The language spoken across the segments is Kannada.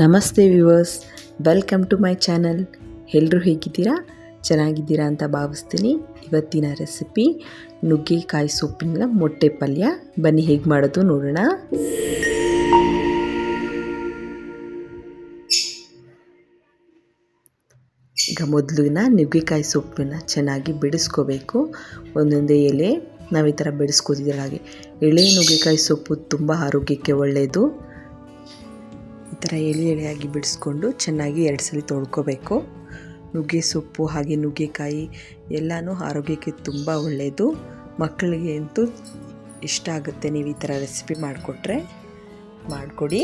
ನಮಸ್ತೆ viewers welcome to my channel ಎಲ್ಲರೂ ಹೇಗಿದ್ದೀರಾ? ಚೆನ್ನಾಗಿದ್ದೀರಾ ಅಂತ ಭಾವಿಸ್ತೀನಿ. ಇವತ್ತಿನ ರೆಸಿಪಿ ನುಗ್ಗೆಕಾಯಿ ಸೊಪ್ಪಿನ ಮೊಟ್ಟೆ ಪಲ್ಯ. ಬನ್ನಿ ಹೇಗೆ ಮಾಡೋದು ನೋಡೋಣ. ಈಗ ಮೊದಲಿನ ನುಗ್ಗೆಕಾಯಿ ಸೊಪ್ಪನ್ನ ಚೆನ್ನಾಗಿ ಬಿಡಿಸ್ಕೋಬೇಕು. ಒಂದೊಂದೇ ಎಲೆ. ನಾವು ಈ ಥರ ಬಿಡಿಸ್ಕೋತಿದ್ದೀರ ಹಾಗೆ. ಎಳೆ ನುಗ್ಗೆಕಾಯಿ ಸೊಪ್ಪು ತುಂಬ ಆರೋಗ್ಯಕ್ಕೆ ಒಳ್ಳೆಯದು ಥರ ಎಳೆ ಎಳೆಯಾಗಿ ಬಿಡಿಸ್ಕೊಂಡು ಚೆನ್ನಾಗಿ ಎರಡು ಸಲ ತೊಳ್ಕೊಬೇಕು. ನುಗ್ಗೆ ಸೊಪ್ಪು ಹಾಗೆ ನುಗ್ಗೆಕಾಯಿ ಎಲ್ಲನೂ ಆರೋಗ್ಯಕ್ಕೆ ತುಂಬ ಒಳ್ಳೆಯದು. ಮಕ್ಕಳಿಗೆ ಅಂತೂ ಇಷ್ಟ ಆಗುತ್ತೆ ನೀವು ಈ ಥರ ರೆಸಿಪಿ ಮಾಡಿಕೊಟ್ರೆ. ಮಾಡಿಕೊಡಿ.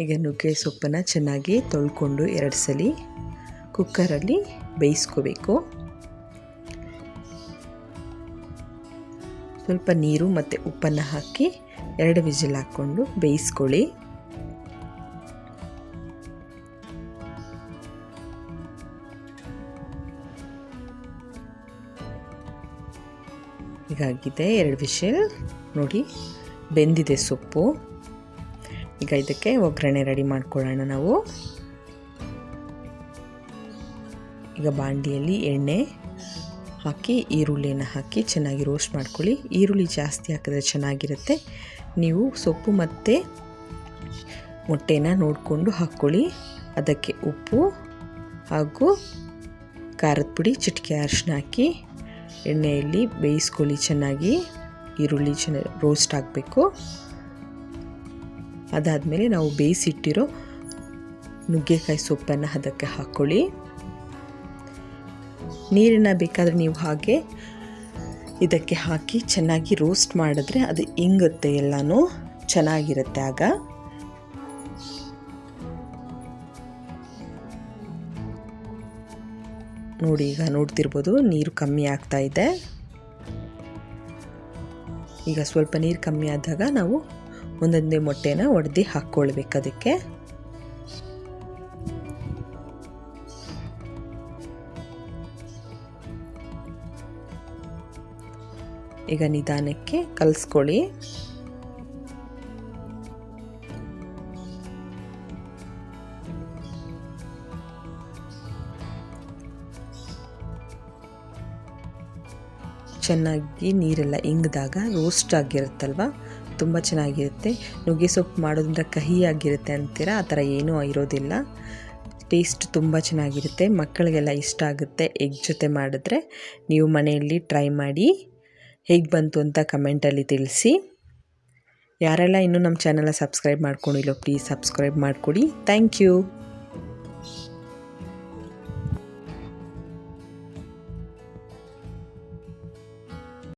ಈಗ ನುಗ್ಗೆ ಸೊಪ್ಪನ್ನು ಚೆನ್ನಾಗಿ ತೊಳ್ಕೊಂಡು ಎರಡು ಸಲ ಕುಕ್ಕರಲ್ಲಿ ಬೇಯಿಸ್ಕೋಬೇಕು. ಸ್ವಲ್ಪ ನೀರು ಮತ್ತು ಉಪ್ಪನ್ನು ಹಾಕಿ ಎರಡು ವಿಜಿಲ್ ಹಾಕ್ಕೊಂಡು ಬೇಯಿಸ್ಕೊಳ್ಳಿ. ಹೀಗಾಗಿದೆ ಎರಡು ವಿಷಲ್ ನೋಡಿ, ಬೆಂದಿದೆ ಸೊಪ್ಪು. ಈಗ ಇದಕ್ಕೆ ಒಗ್ಗರಣೆ ರೆಡಿ ಮಾಡ್ಕೊಳ್ಳೋಣ ನಾವು. ಈಗ ಬಾಂಡಿಯಲ್ಲಿ ಎಣ್ಣೆ ಹಾಕಿ, ಈರುಳ್ಳಿಯನ್ನು ಹಾಕಿ ಚೆನ್ನಾಗಿ ರೋಸ್ಟ್ ಮಾಡ್ಕೊಳ್ಳಿ. ಈರುಳ್ಳಿ ಜಾಸ್ತಿ ಹಾಕಿದ್ರೆ ಚೆನ್ನಾಗಿರುತ್ತೆ. ನೀವು ಸೊಪ್ಪು ಮತ್ತು ಮೊಟ್ಟೆನ ನೋಡಿಕೊಂಡು ಹಾಕ್ಕೊಳ್ಳಿ. ಅದಕ್ಕೆ ಉಪ್ಪು ಹಾಗೂ ಖಾರದ ಪುಡಿ, ಚಿಟಿಕೆ ಅರಿಶಿನ ಹಾಕಿ ಎಣ್ಣೆಯಲ್ಲಿ ಬೇಯಿಸ್ಕೊಳ್ಳಿ ಚೆನ್ನಾಗಿ. ಈರುಳ್ಳಿ ಚೆನ್ನಾಗಿ ರೋಸ್ಟ್ ಆಗಬೇಕು. ಅದಾದಮೇಲೆ ನಾವು ಬೇಯಿಸಿಟ್ಟಿರೋ ನುಗ್ಗೆಕಾಯಿ ಸೊಪ್ಪನ್ನು ಅದಕ್ಕೆ ಹಾಕ್ಕೊಳ್ಳಿ. ನೀರನ್ನು ಬೇಕಾದರೆ ನೀವು ಹಾಗೆ ಇದಕ್ಕೆ ಹಾಕಿ ಚೆನ್ನಾಗಿ ರೋಸ್ಟ್ ಮಾಡಿದ್ರೆ ಅದು ಇಂಗುತ್ತೆ ಎಲ್ಲನೂ. ಚೆನ್ನಾಗಿರುತ್ತೆ ಆಗ. ನೋಡಿ ಈಗ ನೋಡ್ತಿರ್ಬೋದು ನೀರು ಕಮ್ಮಿ ಆಗ್ತಾ ಇದೆ. ಈಗ ಸ್ವಲ್ಪ ನೀರು ಕಮ್ಮಿ ಆದಾಗ ನಾವು ಒಂದೊಂದೇ ಮೊಟ್ಟೆನ ಒಡೆದು ಹಾಕ್ಕೊಳ್ಬೇಕು ಅದಕ್ಕೆ. ಈಗ ನಿಧಾನಕ್ಕೆ ಕಲಿಸ್ಕೊಳ್ಳಿ. ಚೆನ್ನಾಗಿ ನೀರೆಲ್ಲ ಇಂಗ್ದಾಗ ರೋಸ್ಟ್ ಆಗಿರುತ್ತಲ್ವ? ತುಂಬ ಚೆನ್ನಾಗಿರುತ್ತೆ. ನುಗ್ಗೆ ಸೊಪ್ಪು ಮಾಡೋದ್ರಿಂದ ಕಹಿಯಾಗಿರುತ್ತೆ ಅಂತೀರಾ? ಆ ಥರ ಏನೂ ಇರೋದಿಲ್ಲ. ಟೇಸ್ಟ್ ತುಂಬ ಚೆನ್ನಾಗಿರುತ್ತೆ. ಮಕ್ಕಳಿಗೆಲ್ಲ ಇಷ್ಟ ಆಗುತ್ತೆ. ಎಗ್ ಜೊತೆ ಮಾಡಿದ್ರೆ ನೀವು ಮನೆಯಲ್ಲಿ ಟ್ರೈ ಮಾಡಿ. ಹೇಗೆ ಬಂತು ಅಂತ ಕಮೆಂಟಲ್ಲಿ ತಿಳಿಸಿ. ಯಾರೆಲ್ಲ ಇನ್ನೂ ನಮ್ಮ ಚಾನಲ್ನ ಸಬ್ಸ್ಕ್ರೈಬ್ ಮಾಡ್ಕೊಂಡಿಲ್ಲೋ ಪ್ಲೀಸ್ ಸಬ್ಸ್ಕ್ರೈಬ್ ಮಾಡಿಕೊಡಿ. Thank you.